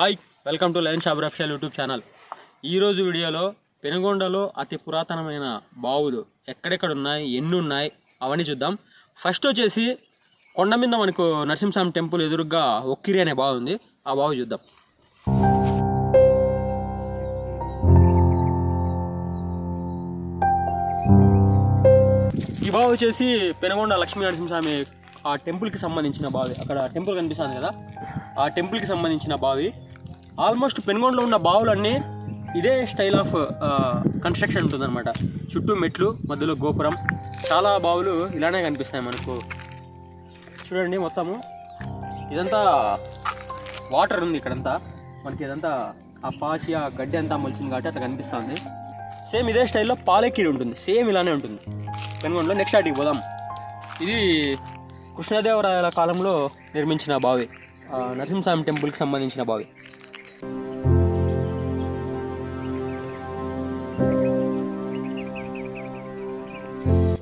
Hi welcome to lion షాబర్ official YouTube channel. ఈరోజు వీడియోలో పెనుగొండలో అతి పురాతనమైన బావులు ఎక్కడెక్కడ ఉన్నాయి ఎన్ని ఉన్నాయి అవన్నీ చూద్దాం. ఫస్ట్ వచ్చేసి కొండ మీద మనకు నరసింహస్వామి టెంపుల్ ఎదురుగా ఒక్కిరి అనే బావి ఉంది. ఆ బావి చూద్దాం. ఈ బావి వచ్చేసి పెనుగొండ లక్ష్మీ నరసింహస్వామి ఆ టెంపుల్కి సంబంధించిన బావి. అక్కడ టెంపుల్ కనిపిస్తుంది కదా? ఆ టెంపుల్కి సంబంధించిన బావి. ఆల్మోస్ట్ పెనుగొండలో ఉన్న బావులన్నీ ఇదే స్టైల్ ఆఫ్ కన్స్ట్రక్షన్ ఉంటుందన్నమాట. చుట్టూ మెట్లు మధ్యలో గోపురం. చాలా బావులు ఇలానే కనిపిస్తాయి మనకు. చూడండి మొత్తము. ఇదంతా వాటర్ ఉంది ఇక్కడంతా. మనకి ఇదంతా ఆ పాచి ఆ గడ్డి అంతా మొలిచింది కాబట్టి అట్లా కనిపిస్తుంది. సేమ్ ఇదే స్టైల్లో పాలెక్కిరి ఉంటుంది. సేమ్ ఇలానే ఉంటుంది. పెనుగొండలో నెక్స్ట్ అటుకి పోదాం. ఇది కృష్ణదేవరాయల కాలంలో నిర్మించిన బావి. నరసింహస్వామి టెంపుల్కి సంబంధించిన బావి.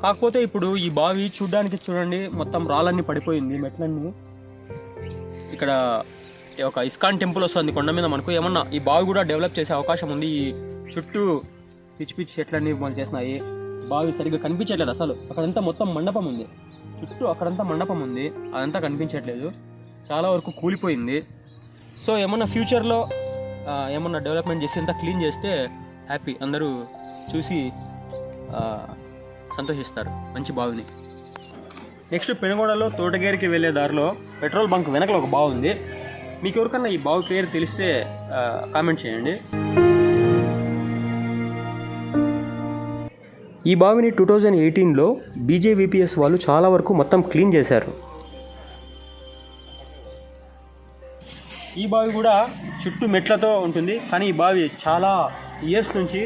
కాకపోతే ఇప్పుడు ఈ బావి చూడడానికి చూడండి మొత్తం రాళ్ళన్నీ పడిపోయింది మెట్లన్నీ. ఇక్కడ ఒక ఇస్కాన్ టెంపుల్ వస్తుంది కొండ మీద మనకు. ఏమన్నా ఈ బావి కూడా డెవలప్ చేసే అవకాశం ఉంది? ఈ చుట్టూ పిచ్చి పిచ్చి చెట్లన్నీ మనం చేసినాయి. బావి సరిగ్గా కనిపించట్లేదు అసలు. అక్కడంతా మొత్తం మండపం ఉంది. చుట్టూ అక్కడంతా మండపం ఉంది. అదంతా కనిపించట్లేదు. చాలా వరకు కూలిపోయింది. సో ఏమన్నా ఫ్యూచర్లో ఏమన్నా డెవలప్మెంట్ చేసి అంతా క్లీన్ చేస్తే హ్యాపీ. అందరూ చూసి సంతోషిస్తారు. మంచి బావిని. నెక్స్ట్ పెనుగొండలో తోటగేరికి వెళ్ళే దారిలో పెట్రోల్ బంక్ వెనకలో ఒక బావి ఉంది. మీకు ఎవరికన్నా ఈ బావి పేరు తెలిస్తే కామెంట్ చేయండి. ఈ బావిని టూ థౌజండ్ ఎయిటీన్లో బీజేవీపీఎస్ వాళ్ళు చాలా వరకు మొత్తం క్లీన్ చేశారు. ఈ బావి కూడా చుట్టూ మెట్లతో ఉంటుంది. కానీ ఈ బావి చాలా ఇయర్స్ నుంచి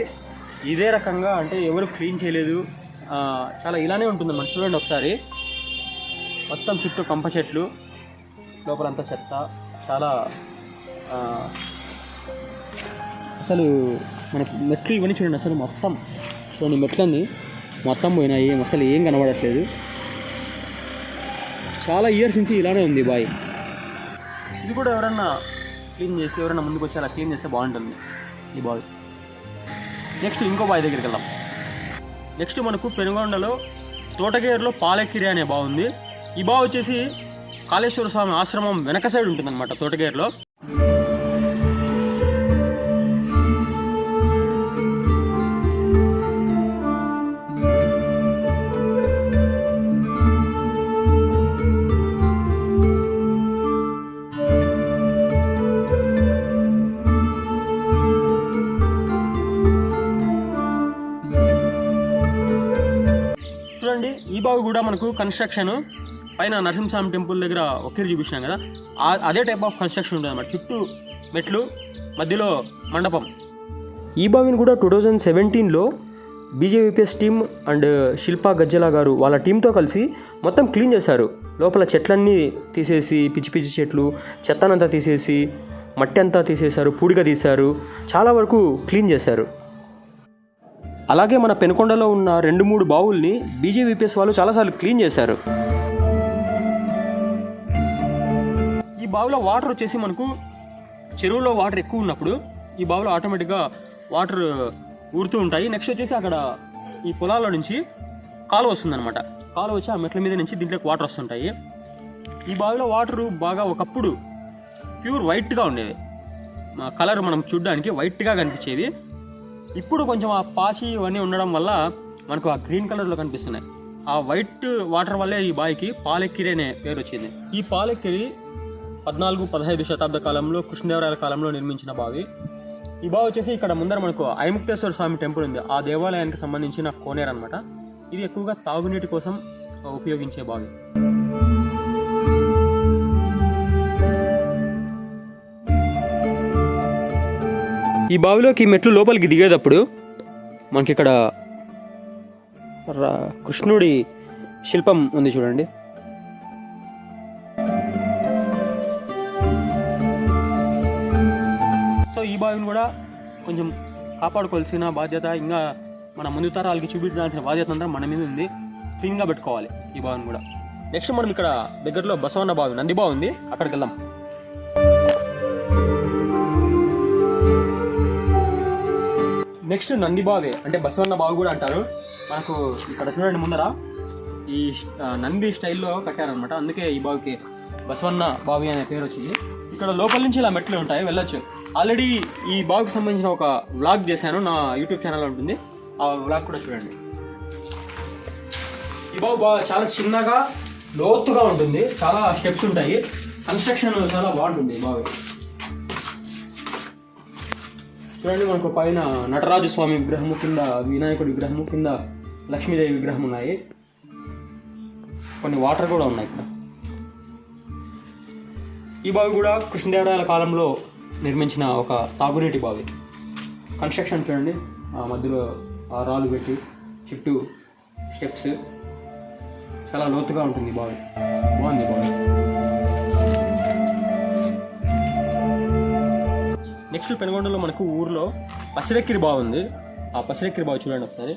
ఇదే రకంగా అంటే ఎవరు క్లీన్ చేయలేదు. చాలా ఇలానే ఉంటుంది మనం చూడండి ఒకసారి. మొత్తం చుట్టూ కంప చెట్లు లోపలంతా చెత్త. చాలా అసలు మన మెట్లు ఇవన్నీ చూడండి అసలు మొత్తం. చూడండి మెట్లన్నీ మొత్తం పోయినాయి. అసలు ఏం కనబడట్లేదు. చాలా ఇయర్స్ నుంచి ఇలానే ఉంది బాయ్. ఇది కూడా ఎవరన్నా క్లీన్ చేసి ఎవరైనా ముందుకు వచ్చి అలా క్లీన్ చేస్తే బాగుంటుంది. ఈ బాయ్. నెక్స్ట్ ఇంకో బాయ్ దగ్గరికి వెళ్దాం. నెక్స్ట్ మనకు పెనుగొండలో తోటగేరులో పాలెక్కిరి అనే బావి ఉంది. ఈ బావి వచ్చేసి కాళేశ్వర స్వామి ఆశ్రమం వెనక సైడ్ ఉంటుందన్నమాట తోటగేరులో చూడండి ఈ బావి కూడా మనకు కన్స్ట్రక్షన్ పైన నరసింహస్వామి టెంపుల్ దగ్గర ఒక్కరి చూపించినాం కదా. అదే టైప్ ఆఫ్ కన్స్ట్రక్షన్ ఉంటుంది అన్నమాట. చుట్టూ మెట్లు మధ్యలో మండపం. ఈ బావిని కూడా టూ థౌజండ్ సెవెంటీన్లో BJP's team and Shilpa Gajjala గారు వాళ్ళ టీంతో కలిసి మొత్తం క్లీన్ చేశారు. లోపల చెట్లన్నీ తీసేసి పిచ్చి పిచ్చి చెట్లు చెత్తనంతా తీసేసి మట్టి అంతా తీసేశారు పూడిగా తీశారు. చాలా వరకు క్లీన్ చేశారు. అలాగే మన పెనుకొండలో ఉన్న రెండు మూడు బావుల్ని బీజేపీపీఎస్ వాళ్ళు చాలాసార్లు క్లీన్ చేశారు. ఈ బావిలో వాటర్ వచ్చేసి మనకు చెరువులో వాటర్ ఎక్కువ ఉన్నప్పుడు ఈ బావిలో ఆటోమేటిక్గా వాటర్ ఊరుతూ ఉంటాయి. నెక్స్ట్ వచ్చేసి అక్కడ ఈ పొలాల నుంచి కాలువ వస్తుందన్నమాట. కాలువ వచ్చి ఆ మెట్ల మీద నుంచి దీంట్లోకి వాటర్ వస్తుంటాయి. ఈ బావిలో వాటర్ బాగా ఒకప్పుడు ప్యూర్ వైట్గా ఉండేది కలర్ మనం చూడడానికి వైట్గా కనిపించేది. ఇప్పుడు కొంచెం ఆ పాచి ఇవన్నీ ఉండడం వల్ల మనకు ఆ గ్రీన్ కలర్లో కనిపిస్తున్నాయి. ఆ వైట్ వాటర్ వల్లే ఈ బావికి పాలెక్కిరి అనే పేరు వచ్చింది. ఈ పాలెక్కిరి పద్నాలుగు పదహైదు శతాబ్ద కాలంలో కృష్ణదేవరాయల కాలంలో నిర్మించిన బావి. ఈ బావి వచ్చేసి ఇక్కడ ముందర మనకు ఐముక్తేశ్వర స్వామి టెంపుల్ ఉంది. ఆ దేవాలయానికి సంబంధించిన కోనేరు అనమాట ఇది ఎక్కువగా తాగునీటి కోసం ఉపయోగించే బావి. ఈ బావిలోకి మెట్లు లోపలికి దిగేటప్పుడు మనకి ఇక్కడ కృష్ణుడి శిల్పం ఉంది చూడండి. సో ఈ బావిని కూడా కొంచెం కాపాడుకోవాల్సిన బాధ్యత ఇంకా మన ముందు తరాలకి చూపించాల్సిన బాధ్యత అంతా మన మీద ఉంది. క్లీన్గా పెట్టుకోవాలి ఈ బావిని కూడా. నెక్స్ట్ మనం ఇక్కడ దగ్గరలో బసవన్న బావి నంది బావి ఉంది. అక్కడికి వెళ్దాం. నెక్స్ట్ నంది బావి అంటే బసవన్న బావి కూడా అంటారు. మనకు ఇక్కడ చూడండి ముందర ఈ నంది స్టైల్లో కట్టారనమాట అందుకే ఈ బావికి బసవన్న బావి అనే పేరు వచ్చింది. ఇక్కడ లోపల నుంచి ఇలా మెట్లు ఉంటాయి వెళ్ళొచ్చు. ఆల్రెడీ ఈ బావికి సంబంధించిన ఒక వ్లాగ్ చేశాను నా యూట్యూబ్ ఛానల్ ఉంటుంది. ఆ వ్లాగ్ కూడా చూడండి. ఈ బావి బాగా చాలా చిన్నగా లోతుగా ఉంటుంది. చాలా స్టెప్స్ ఉంటాయి. కన్స్ట్రక్షన్ చాలా బాగుంటుంది ఈ బావి. చూడండి మనకు పైన నటరాజు స్వామి విగ్రహము కింద వినాయకుడి విగ్రహము కింద లక్ష్మీదేవి విగ్రహం ఉన్నాయి. కొన్ని వాటర్ కూడా ఉన్నాయి ఇక్కడ. ఈ బావి కూడా కృష్ణదేవరాయల కాలంలో నిర్మించిన ఒక తాగునీటి బావి. కన్స్ట్రక్షన్ చూడండి ఆ మధ్యలో ఆ రాళ్ళు పెట్టి చుట్టూ స్టెప్స్ చాలా లోతుగా ఉంటుంది ఈ బావి. బాగుంది బావి. నెక్స్ట్ పెనుగొండలో మనకు ఊర్లో పసిరెక్కిరి బావి ఉంది. ఆ పసిరెక్కిరి బావి చూడండి ఒకసారి.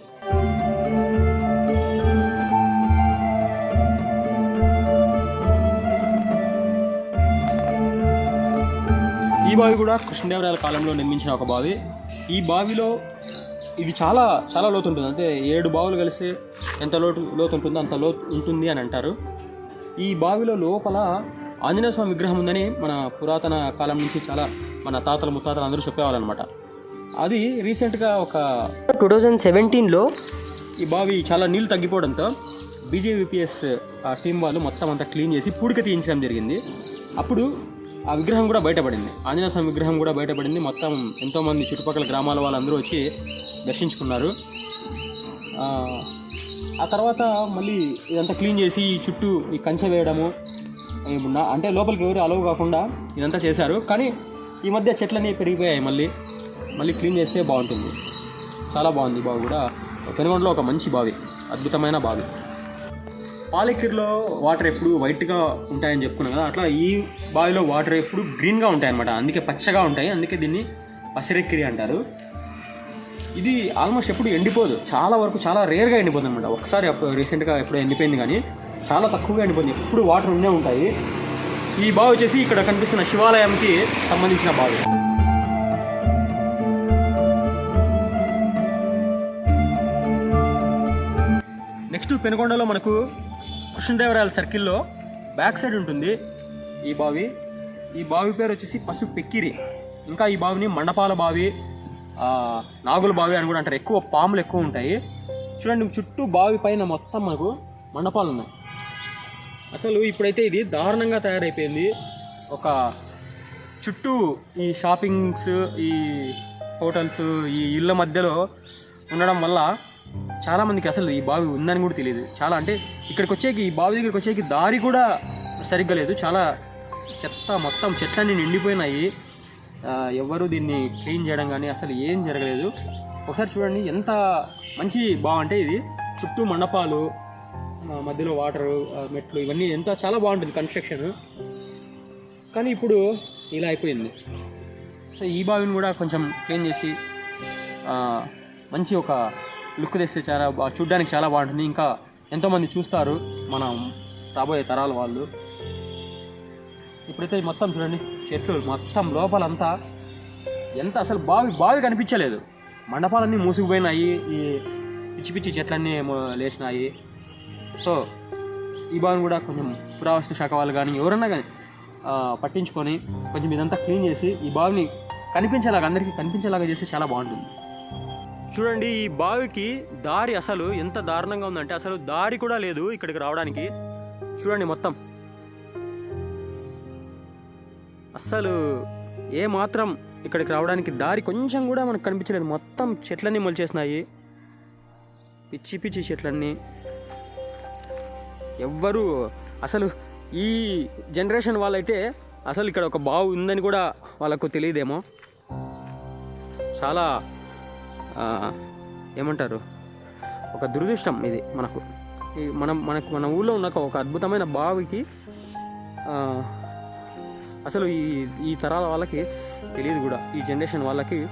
ఈ బావి కూడా కృష్ణదేవరాయల కాలంలో నిర్మించిన ఒక బావి. ఈ బావిలో ఇది చాలా చాలా లోతు ఉంటుంది. అంటే ఏడు బావులు కలిసి ఎంత లోతు లోతు ఉంటుందో అంత లోతు ఉంటుంది అని అంటారు. ఈ బావిలో లోపల ఆంజనేయ స్వామి విగ్రహం ఉందని మన పురాతన కాలం నుంచి చాలా మన తాతలు ముత్తాతలు అందరూ చెప్పేవాళ్ళనమాట. అది రీసెంట్గా ఒక టూ థౌజండ్ సెవెంటీన్లో ఈ బావి చాలా నీళ్ళు తగ్గిపోవడంతో బీజేపీఎస్ ఆ టీం వాళ్ళు మొత్తం అంతా క్లీన్ చేసి పూడిక తీయించడం జరిగింది. అప్పుడు ఆ విగ్రహం కూడా బయటపడింది. ఆంజనేయ స్వామి విగ్రహం కూడా బయటపడింది. మొత్తం ఎంతోమంది చుట్టుపక్కల గ్రామాల వాళ్ళందరూ వచ్చి దర్శించుకున్నారు. ఆ, తర్వాత మళ్ళీ ఇదంతా క్లీన్ చేసి ఈ చుట్టూ ఈ కంచె వేయడము అంటే లోపలికి ఎవరు అలవ్ కాకుండా ఇదంతా చేశారు. కానీ ఈ మధ్య చెట్లన్నీ పెరిగిపోయాయి మళ్ళీ. మళ్ళీ క్లీన్ చేస్తే బాగుంటుంది. చాలా బాగుంది బావి కూడా. పెనుగొండలో ఒక మంచి బావి. అద్భుతమైన బావి. పాలెక్కిరిలో వాటర్ ఎప్పుడు వైట్గా ఉంటాయని చెప్పుకున్నాం కదా అట్లా ఈ బావిలో వాటర్ ఎప్పుడు గ్రీన్గా ఉంటాయి అనమాట అందుకే పచ్చగా ఉంటాయి. అందుకే దీన్ని పసిరెక్కిరి అంటారు. ఇది ఆల్మోస్ట్ ఎప్పుడు ఎండిపోదు. చాలా వరకు చాలా రేర్గా ఎండిపోతుంది అనమాట ఒకసారి అప్పుడు రీసెంట్గా ఎప్పుడు ఎండిపోయింది కానీ చాలా తక్కువగా ఎండిపోయింది. ఎప్పుడు వాటర్ ఉండే ఉంటాయి. ఈ బావి వచ్చేసి ఇక్కడ కనిపిస్తున్న శివాలయంకి సంబంధించిన బావి. నెక్స్ట్ పెనుకొండలో మనకు కృష్ణదేవరాయల సర్కిల్లో బ్యాక్ సైడ్ ఉంటుంది ఈ బావి. ఈ బావి పేరు వచ్చేసి పసు పెక్కిరి. ఇంకా ఈ బావిని మండపాల బావి నాగుల బావి అని కూడా అంటారు. ఎక్కువ పాములు ఎక్కువ ఉంటాయి. చూడండి చుట్టూ బావి పైన మొత్తం మనకు మండపాలు ఉన్నాయి. అసలు ఇప్పుడైతే ఇది దారుణంగా తయారైపోయింది. ఒక చుట్టూ ఈ షాపింగ్స్ ఈ హోటల్స్ ఈ ఇళ్ళ మధ్యలో ఉండడం వల్ల చాలామందికి అసలు ఈ బావి ఉందని కూడా తెలియదు. చాలా అంటే ఇక్కడికి వచ్చేకి ఈ బావి దగ్గరికి వచ్చేకి దారి కూడా సరిగ్గా లేదు. చాలా చెత్త మొత్తం చెట్లన్నీ నిండిపోయినాయి. ఎవరు దీన్ని క్లీన్ చేయడం కానీ అసలు ఏం జరగలేదు. ఒకసారి చూడండి ఎంత మంచి బావి అంటే ఇది. చుట్టూ మండపాలు మధ్యలో వాటర్ మెట్లు ఇవన్నీ ఎంత చాలా బాగుంటుంది కన్స్ట్రక్షన్ కానీ ఇప్పుడు ఇలా అయిపోయింది. సో ఈ బావిని కూడా కొంచెం క్లీన్ చేసి మంచి ఒక లుక్ తెస్తే చాలా బా చూడ్డానికి చాలా బాగుంటుంది. ఇంకా ఎంతోమంది చూస్తారు మనం రాబోయే తరాల వాళ్ళు. ఇప్పుడైతే మొత్తం చూడండి చెట్లు మొత్తం లోపలంతా ఎంత అసలు బావి బావి కనిపించలేదు. మండపాలన్నీ మూసుకుపోయినాయి ఈ పిచ్చి పిచ్చి చెట్లన్నీ ఏమో లేచినాయి. సో ఈ బావిని కూడా కొంచెం పురావస్తు శాఖ వాళ్ళు కానీ ఎవరన్నా కానీ పట్టించుకొని కొంచెం ఇదంతా క్లీన్ చేసి ఈ బావిని కనిపించేలాగా అందరికీ కనిపించేలాగా చేస్తే చాలా బాగుంటుంది. చూడండి ఈ బావికి దారి అసలు ఎంత దారుణంగా ఉందంటే అసలు దారి కూడా లేదు ఇక్కడికి రావడానికి. చూడండి మొత్తం. అస్సలు ఏ మాత్రం ఇక్కడికి రావడానికి దారి కొంచెం కూడా మనకు కనిపించలేదు. మొత్తం చెట్లన్నీ మొలిచేసినాయి. పిచ్చి పిచ్చి చెట్లన్నీ. ఎవ్వరు అసలు ఈ జనరేషన్ వాళ్ళైతే అసలు ఇక్కడ ఒక బావు ఉందని కూడా వాళ్ళకు తెలియదేమో. చాలా ఏమంటారు? ఒక దురదృష్టం ఇది మనకు. ఈ మనం మనకు మన ఊళ్ళో ఉన్న ఒక అద్భుతమైన బావికి అసలు ఈ ఈ తరాల వాళ్ళకి తెలియదు కూడా. ఈ జనరేషన్ వాళ్ళకి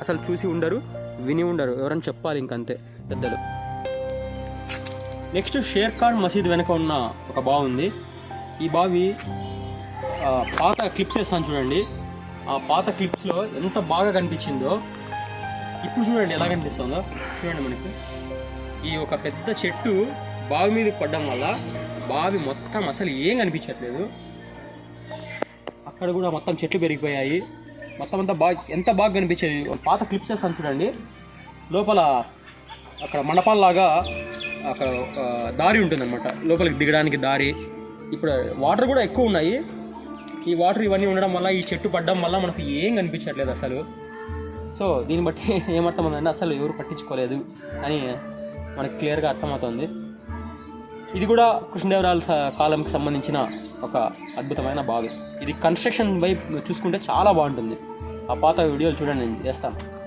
అసలు చూసి ఉండరు విని ఉండరు. ఎవరైనా చెప్పాలి ఇంకంతే పెద్దలు. నెక్స్ట్ షేర్ ఖాన్ మసీద్ వెనక ఉన్న ఒక బావి ఉంది. ఈ బావి పాత క్లిప్స్ వేస్తాను చూడండి. ఆ పాత క్లిప్స్లో ఎంత బాగా కనిపించిందో ఇప్పుడు చూడండి ఎలా కనిపిస్తుందో. చూడండి మనకి. ఈ ఒక పెద్ద చెట్టు బావి మీద పడడం వల్ల బావి మొత్తం అసలు ఏం కనిపించట్లేదు. అక్కడ కూడా మొత్తం చెట్లు పెరిగిపోయాయి. మొత్తం అంతా బాగా ఎంత బాగా కనిపించేది? పాత క్లిప్స్ వేస్తాను చూడండి. లోపల అక్కడ మండపాల్లాగా అక్కడ ఒక దారి ఉంటుందన్నమాట. లోపలికి దిగడానికి దారి. ఇప్పుడు వాటర్ కూడా ఎక్కువ ఉన్నాయి. ఈ వాటర్ ఇవన్నీ ఉండడం వల్ల ఈ చెట్టు పడడం వల్ల మనకు ఏం కనిపించట్లేదు అసలు. సో దీన్ని బట్టి ఏమర్థమవుతుందంటే అసలు ఎవరు పట్టించుకోలేదు అని మనకి క్లియర్గా అర్థమవుతుంది. ఇది కూడా కృష్ణదేవరాయల కాలంకి సంబంధించిన ఒక అద్భుతమైన బావి. ఇది కన్స్ట్రక్షన్ వైపు చూసుకుంటే చాలా బాగుంటుంది. ఆ పాత వీడియోలు చూడండి నేను చేస్తాను.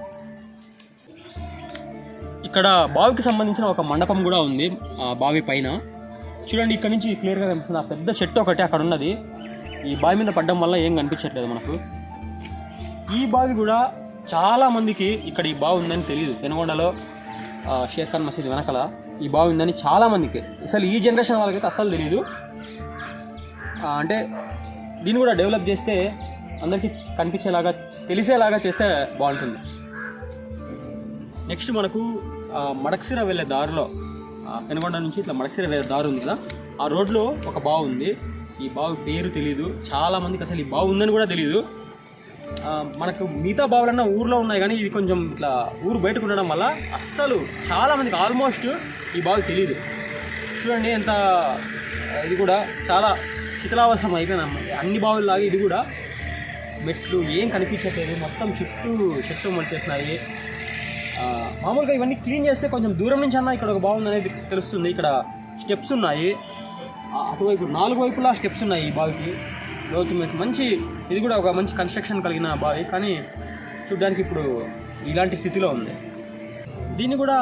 ఇక్కడ బావికి సంబంధించిన ఒక మండపం కూడా ఉంది ఆ బావి పైన. చూడండి ఇక్కడ నుంచి క్లియర్గా కనిపిస్తుంది. ఆ పెద్ద చెట్టు ఒకటి అక్కడ ఉన్నది. ఈ బావి మీద పడడం వల్ల ఏం కనిపించట్లేదు మనకు. ఈ బావి కూడా చాలా మందికి ఇక్కడ ఈ బావి ఉందని తెలియదు పెనుగొండలో ఆ, షేర్ ఖాన్ మసీద్ వెనకల ఈ బావి ఉందని చాలామందికి అసలు ఈ జనరేషన్ వాళ్ళకైతే అస్సలు తెలియదు అంటే దీన్ని కూడా డెవలప్ చేస్తే అందరికీ కనిపించేలాగా తెలిసేలాగా చేస్తే బాగుంటుంది. నెక్స్ట్ మనకు మడక్సిర వెళ్ళే దారిలో పెనుగొండ నుంచి ఇట్లా మడక్సిర వెళ్ళే దారి ఉంది కదా ఆ రోడ్లో ఒక బావి ఉంది. ఈ బావి పేరు తెలియదు చాలామందికి అసలు ఈ బావి ఉందని కూడా తెలియదు మనకు మిగతా బావులన్నా ఊర్లో ఉన్నాయి కానీ ఇది కొంచెం ఇట్లా ఊరు బయటకు ఉండడం వల్ల అస్సలు చాలామందికి ఆల్మోస్ట్ ఈ బావి తెలియదు చూడండి ఎంత ఇది కూడా చాలా శిథిలావసం అయిపోయినా అన్ని బావుల్లాగా ఇది కూడా. మెట్లు ఏం కనిపించట్లేదు. మొత్తం చుట్టూ చెట్టు మొలిచేసినాయి. మామూలుగా ఇవన్నీ క్లీన్ చేస్తే కొంచెం దూరం నుంచి అన్నా ఇక్కడ ఒక బాగుంది అనేది తెలుస్తుంది. ఇక్కడ స్టెప్స్ ఉన్నాయి. అటువైపు నాలుగు వైపులా స్టెప్స్ ఉన్నాయి ఈ బావికి. లోతు మంచి ఇది కూడా ఒక మంచి కన్స్ట్రక్షన్ కలిగిన బావి. కానీ చూడ్డానికి ఇప్పుడు ఇలాంటి స్థితిలో ఉంది. దీన్ని కూడా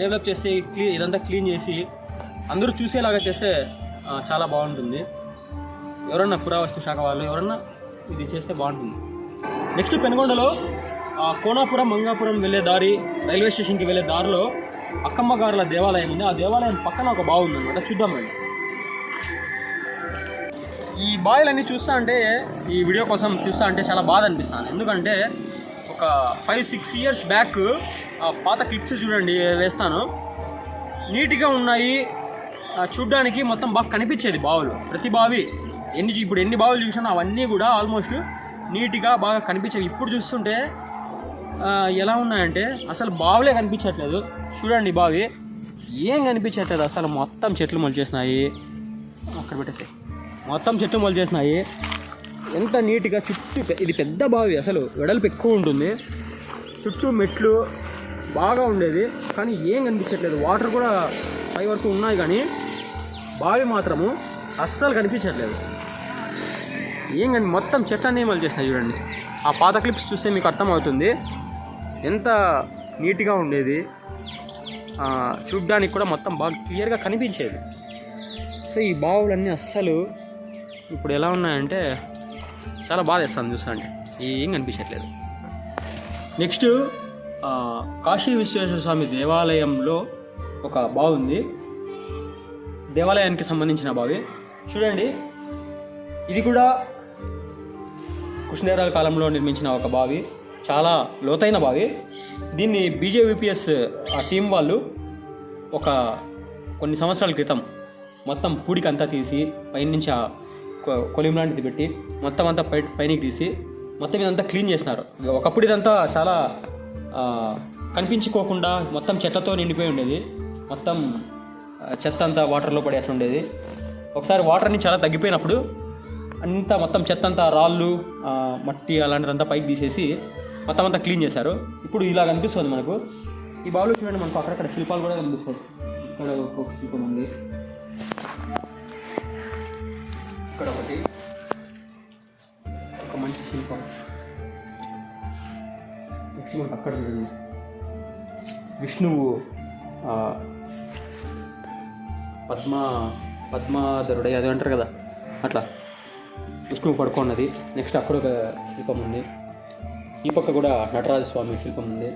డెవలప్ చేసి క్లీ ఇదంతా క్లీన్ చేసి అందరూ చూసేలాగా చేస్తే చాలా బాగుంటుంది. ఎవరన్నా పురావస్తు శాఖ వాళ్ళు ఎవరన్నా ఇది చేస్తే బాగుంటుంది. నెక్స్ట్ పెనుగొండలో కోనాపురం మంగాపురం వెళ్ళే దారి రైల్వే స్టేషన్కి వెళ్ళే దారిలో అక్కమ్మగారుల దేవాలయం ఉంది. ఆ దేవాలయం పక్కన ఒక బావి ఉంది చూద్దామండి చూద్దాం ఈ బావిలన్నీ చూస్తా అంటే ఈ వీడియో కోసం చూస్తా అంటే చాలా బాధ అనిపిస్తాను. ఎందుకంటే ఒక ఫైవ్ సిక్స్ ఇయర్స్ బ్యాక్ పాత క్లిప్స్ చూడండి వేస్తాను. నీట్గా ఉన్నాయి. చూడ్డానికి మొత్తం బాగా కనిపించేది బావులు. ప్రతి బావి ఎన్ని ఇప్పుడు ఎన్ని బావులు చూసినా అవన్నీ కూడా ఆల్మోస్ట్ నీట్గా బాగా కనిపించేవి. ఇప్పుడు చూస్తుంటే ఎలా ఉన్నాయంటే అసలు బావులే కనిపించట్లేదు. చూడండి బావి. ఏం కనిపించట్లేదు అసలు. మొత్తం చెట్లు మొలిచేసినాయి అక్కడ పెట్టేసి. మొత్తం చెట్లు మొలిచేసినాయి ఎంత నీట్గా చుట్టూ ఇది పెద్ద బావి అసలు. వెడల్పు ఎక్కువ ఉంటుంది. చుట్టూ మెట్లు బాగా ఉండేది. కానీ ఏం కనిపించట్లేదు. వాటర్ కూడా పై వరకు ఉన్నాయి కానీ బావి మాత్రము అస్సలు కనిపించట్లేదు. ఏం కానీ మొత్తం చెట్లన్నీ మళ్ళీ చేసినాయి చూడండి. ఆ పాత క్లిప్స్ చూస్తే మీకు అర్థమవుతుంది. ఎంత నీట్గా ఉండేది చూడ్డానికి కూడా మొత్తం బాగా క్లియర్గా కనిపించేది. సో ఈ బావులన్నీ అస్సలు ఇప్పుడు ఎలా ఉన్నాయంటే చాలా బాధ వేస్తాను చూస్తా అంటే ఏం కనిపించట్లేదు. నెక్స్ట్ కాశీ విశ్వేశ్వర స్వామి దేవాలయంలో ఒక బావి ఉంది. దేవాలయానికి సంబంధించిన బావి. చూడండి ఇది కూడా కృష్ణదేవరాయల కాలంలో నిర్మించిన ఒక బావి. చాలా లోతైన బావి. దీన్ని బీజేవిపిఎస్ ఆ టీం వాళ్ళు ఒక కొన్ని సంవత్సరాల క్రితం మొత్తం పూడికి అంతా తీసి పైనుంచి ఆ కొలిం లాంటిది పెట్టి మొత్తం అంతా పై పైనకి తీసి మొత్తం ఇదంతా క్లీన్ చేసినారు. ఒకప్పుడు ఇదంతా చాలా కనిపించుకోకుండా మొత్తం చెత్తతో నిండిపోయి ఉండేది. మొత్తం చెత్త అంతా వాటర్లో పడేసి ఉండేది. ఒకసారి వాటర్ని చాలా తగ్గిపోయినప్పుడు అంతా మొత్తం చెత్త అంతా రాళ్ళు మట్టి అలాంటిదంతా పైకి తీసేసి మొత్తం అంతా క్లీన్ చేశారు. ఇప్పుడు ఇలా కనిపిస్తుంది మనకు. ఈ బావులో చూడండి మనకు అక్కడక్కడ శిల్పాలు కూడా కనిపిస్తాయి. ఇక్కడ ఒక శిల్పం ఉంది. ఇక్కడ ఒకటి. ఒక మంచి శిల్పం. మనకు అక్కడ చూడండి. విష్ణువు పద్మ పద్మాధరుడే అది అంటారు కదా. అట్లా. విష్ణువు పడుకున్నది. నెక్స్ట్ అక్కడ ఒక శిల్పం ఉంది. ఈ పక్క కూడా నటరాజ స్వామి శిల్పం ఉంది.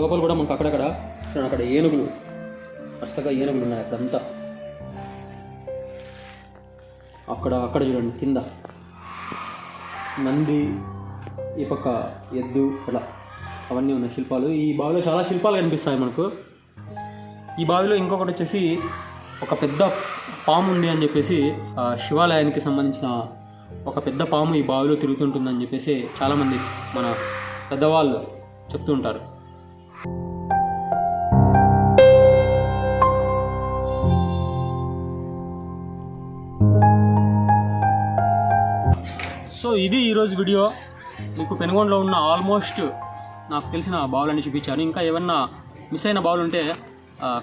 లోపల కూడా మనకు అక్కడక్కడ అక్కడ ఏనుగులు వరుసగా ఏనుగులు ఉన్నాయి అక్కడంతా. అక్కడ అక్కడ చూడండి కింద. నంది ఈ పక్క ఎద్దు అట్లా అవన్నీ ఉన్నాయి శిల్పాలు. ఈ బావిలో చాలా శిల్పాలు కనిపిస్తాయి మనకు. ఈ బావిలో ఇంకొకటి వచ్చేసి ఒక పెద్ద పాము ఉంది అని చెప్పేసి శివాలయానికి సంబంధించిన ఒక పెద్ద పాము ఈ బావిలో తిరుగుతుంటుందని చెప్పేసి చాలామంది మన పెద్దవాళ్ళు చెప్తుంటారు సో ఇది ఈరోజు వీడియో. మీకు పెనుగొండలో ఉన్న ఆల్మోస్ట్ నాకు తెలిసిన బావులన్నీ చూపించాను. ఇంకా ఏమన్నా మిస్ అయిన బావులు ఉంటే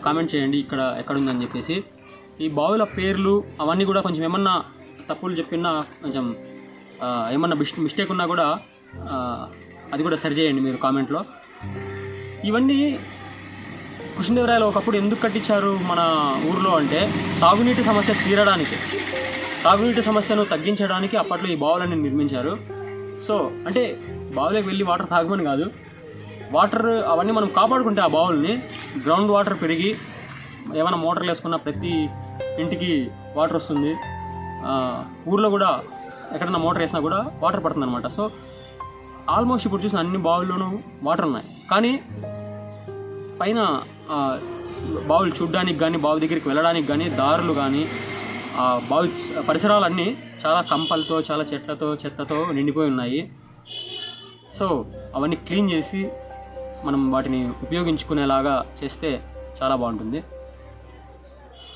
కామెంట్ చేయండి. ఇక్కడ ఎక్కడుందని చెప్పేసి. ఈ బావుల పేర్లు అవన్నీ కూడా కొంచెం ఏమన్నా తప్పులు చెప్పినా కొంచెం ఏమన్నా మిస్ మిస్టేక్ ఉన్నా కూడా అది కూడా సరి చేయండి మీరు కామెంట్లో. ఇవన్నీ కృష్ణదేవరాయలు ఒకప్పుడు ఎందుకు కట్టించారు మన ఊర్లో అంటే తాగునీటి సమస్య తీరడానికి తాగునీటి సమస్యను తగ్గించడానికి అప్పట్లో ఈ బావులని నిర్మించారు. సో అంటే బావులకు వెళ్ళి వాటర్ తాగమని కాదు వాటర్ అవన్నీ మనం కాపాడుకుంటే ఆ బావుల్ని గ్రౌండ్ వాటర్ పెరిగి ఏమైనా మోటార్లు వేసుకున్న ప్రతి ఇంటికి వాటర్ వస్తుంది. ఊర్లో కూడా ఎక్కడైనా మోటార్ వేసినా కూడా వాటర్ పడుతుంది అనమాట సో ఆల్మోస్ట్ ఇప్పుడు చూసిన అన్ని బావుల్లోనూ వాటర్ ఉన్నాయి. కానీ పైన బావులు చూడ్డానికి కానీ బావి దగ్గరికి వెళ్ళడానికి కానీ దారులు కానీ ఆ బావి పరిసరాలన్నీ చాలా కంపలతో చాలా చెట్లతో చెత్తతో నిండిపోయి ఉన్నాయి. సో అవన్నీ క్లీన్ చేసి మనం వాటిని ఉపయోగించుకునేలాగా చేస్తే చాలా బాగుంటుంది